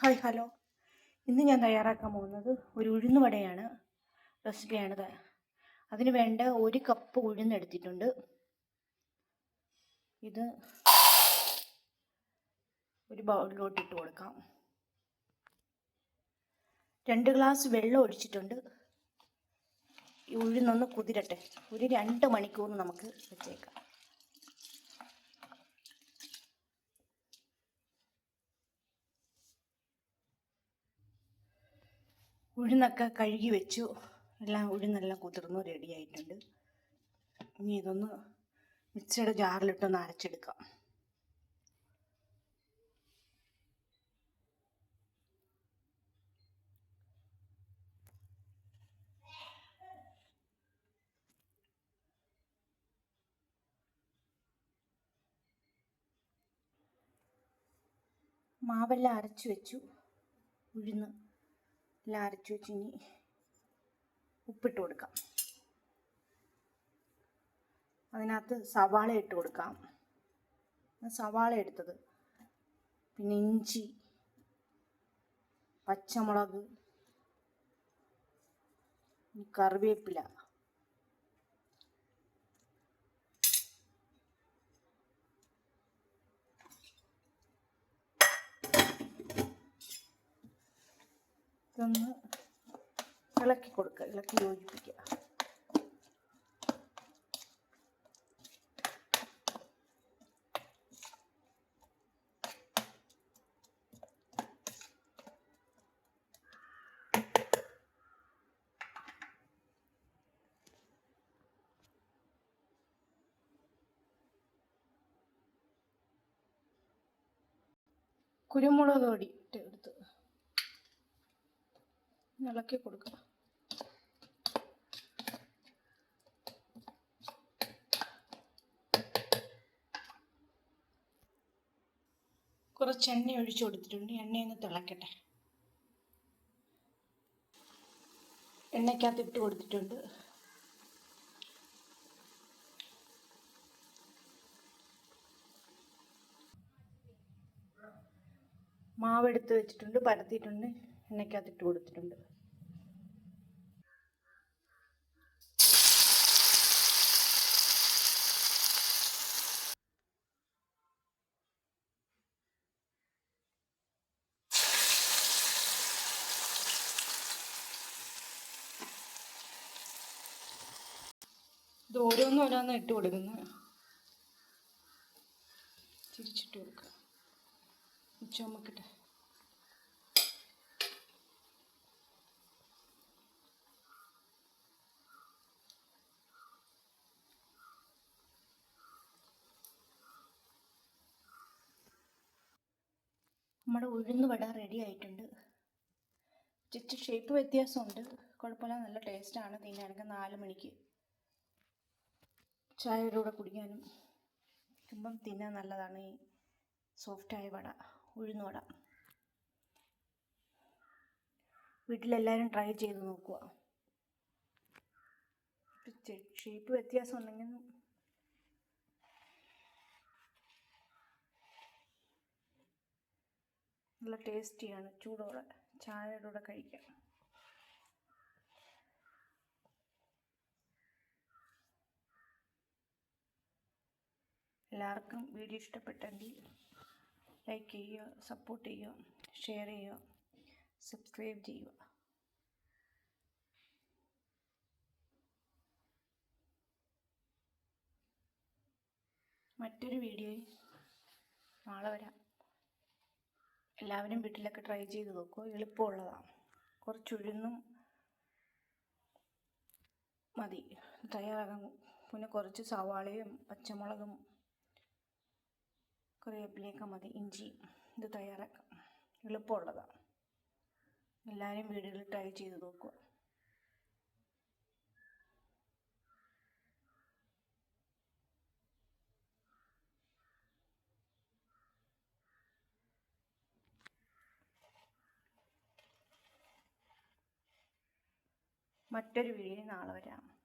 Hi hello. ഇന്ന് ഞാൻ തയ്യാറാക്കാൻ പോകുന്നത് ഒരു ഉഴുന്നുവടയാണ് റെസിപ്പിയാണ് അതിന് വേണ്ട ഒരു കപ്പ് ഉഴുന്നെടുത്തിട്ടുണ്ട് ഇത് ഒരു ബൗളിലോട്ട് ഇട്ട് കൊടുക്കാം. രണ്ട് ഗ്ലാസ് വെള്ളം ഒഴിച്ചിട്ടുണ്ട്. ഈ ഉഴുന്നൊന്ന് കുതിരട്ടെ. ഒരു രണ്ട് മണിക്കൂർ നമുക്ക് വെച്ചേക്കാം. ഉഴുന്നൊക്കെ കഴുകി വെച്ചു. എല്ലാം ഉഴുന്നെല്ലാം കുതിർന്നു റെഡിയായിട്ടുണ്ട് ഇനി ഇതൊന്ന് മിക്സിയുടെ ജാറിലിട്ടൊന്ന് അരച്ചെടുക്കാം. മാവെല്ലാം അരച്ചു വെച്ചു. ഉഴുന്ന്. എല്ലാം അരച്ചു വെച്ച് ഇനി ഉപ്പിട്ട് കൊടുക്കാം. അതിനകത്ത് സവാള ഇട്ട് കൊടുക്കാം. സവാള എടുത്തത്. പിന്നെ ഇഞ്ചി പച്ചമുളക് കറിവേപ്പില. ഇതൊന്ന് ഇളക്കി കൊടുക്കുക ഇളക്കി യോജിപ്പിക്കുക കുരുമുളക് പൊടി ഇട്ട് ഇളക്കി കൊടുക്കുക കുറച്ച് എണ്ണ ഒഴിച്ചു കൊടുത്തിട്ടുണ്ട്. എണ്ണയൊന്ന് തിളക്കട്ടെ. എണ്ണയ്ക്കകത്ത് ഇട്ട് കൊടുത്തിട്ടുണ്ട്. മാവ് എടുത്ത് വെച്ചിട്ടുണ്ട് പരത്തിയിട്ടുണ്ട്. എണ്ണയ്ക്കകത്ത് ഇട്ട് കൊടുത്തിട്ടുണ്ട്. ഇത് ഓരോന്നും ഓരോന്നും ഇട്ട് കൊടുക്കുന്നു. തിരിച്ചിട്ട് കൊടുക്കുക ഉച്ചമ്മക്കിട്ട് നമ്മുടെ ഉഴുന്ന് വട റെഡി ആയിട്ടുണ്ട്. ഇച്ചിരി ഷേപ്പ് വ്യത്യാസമുണ്ട്. കുഴപ്പമില്ല നല്ല ടേസ്റ്റാണ് തിന്നാനൊക്കെ നാല് മണിക്ക്. ചായയുടെ കൂടെ കുടിക്കാനും ഇപ്പം തിന്നാൻ നല്ലതാണ് ഈ സോഫ്റ്റായ വട ഉഴുന്ന് വട. വീട്ടിലെല്ലാവരും ട്രൈ ചെയ്ത് നോക്കുക. ഷേപ്പ് വ്യത്യാസം ഉണ്ടെങ്കിൽ നല്ല ടേസ്റ്റിയാണ് ചൂടോടെ ചായയുടെ കൂടെ കഴിക്കാം. എല്ലാവർക്കും വീഡിയോ ഇഷ്ടപ്പെട്ടെങ്കിൽ ലൈക്ക് ചെയ്യുക സപ്പോർട്ട് ചെയ്യുക ഷെയർ ചെയ്യുക സബ്സ്ക്രൈബ് ചെയ്യുക. മറ്റൊരു വീഡിയോ നാളെ വരാം. എല്ലാവരും വീട്ടിലൊക്കെ ട്രൈ ചെയ്ത് നോക്കൂ. എളുപ്പമുള്ളതാണ്. കുറച്ച് ഉഴുന്നും മതി. തയ്യാറാകാൻ പിന്നെ കുറച്ച് സവാളയും പച്ചമുളകും കറിവേപ്പിലയൊക്കെ മതി ഇഞ്ചി ഇത് തയ്യാറാക്കാം. എളുപ്പമുള്ളതാണ് എല്ലാവരും വീടുകളിൽ ട്രൈ ചെയ്ത് നോക്കുക. മറ്റൊരു വീഡിയോ നാളെ വരാം.